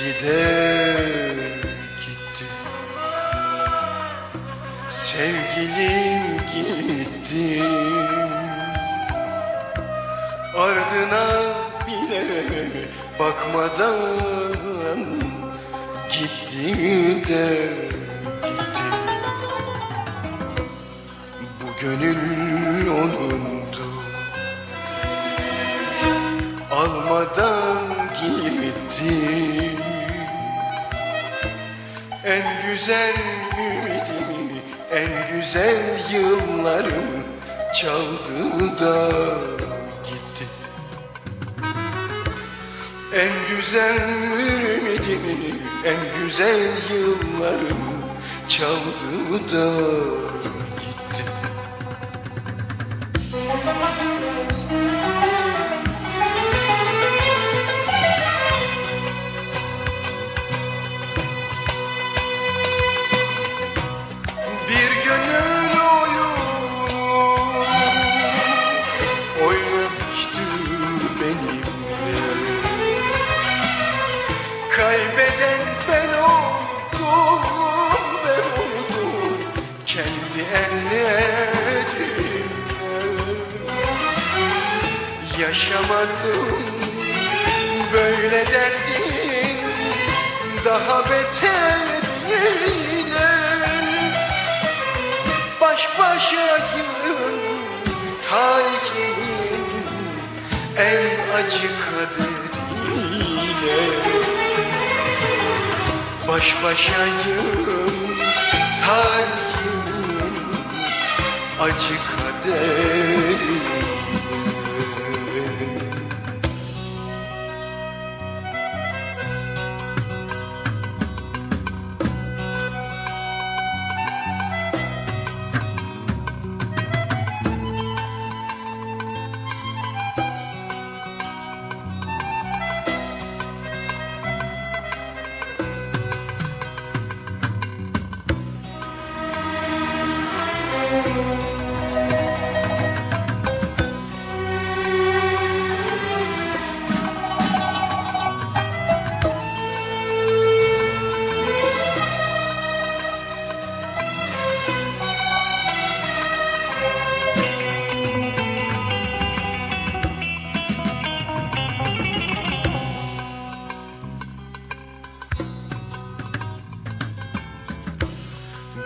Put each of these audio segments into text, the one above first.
Gitti de gitti Sevgilim gitti Ardına bile bakmadan Gitti de gitti Bu gönül onundu. Almadan gitti En güzel ümidimi, en güzel yıllarımı çaldı da gitti. En güzel ümidimi, en güzel yıllarımı çaldı da kendi ellerimle Yaşamadım böyle derdin daha beter yine Baş başayım tarihimin en acı kaderiyle. Baş başayım acı kaderiyle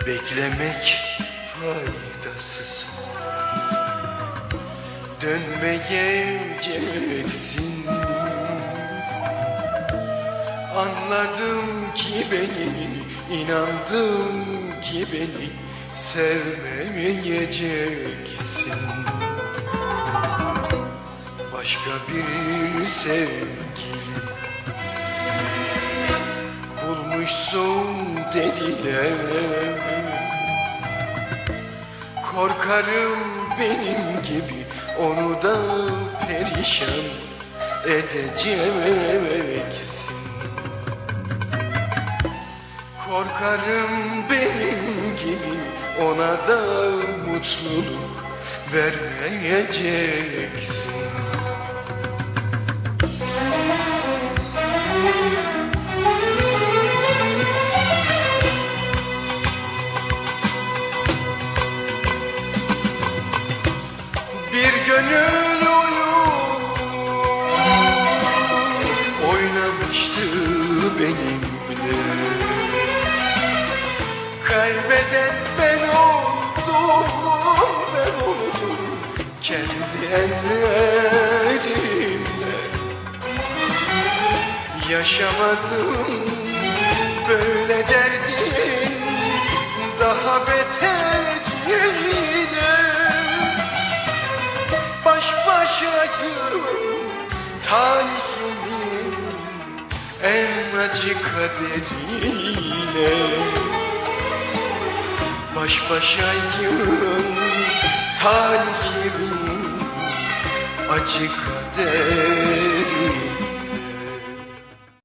Beklemek faydasız. Dönmeyeceksin Anladım ki beni inandım ki beni Sevmeyeceksin. Başka bir sevgili bulmuşsun dediler. Korkarım benim gibi onu da perişan edeceksin. Korkarım benim gibi ona da mutluluk vermeyeceksin benimle Kaybeden ben oldum, ben oldum kendi ellerimle. Yaşamadım böyle derdin daha beter yine Baş başayım tarihimin en acı kaderiyle. Baş başayım tarihimin acı kaderiyle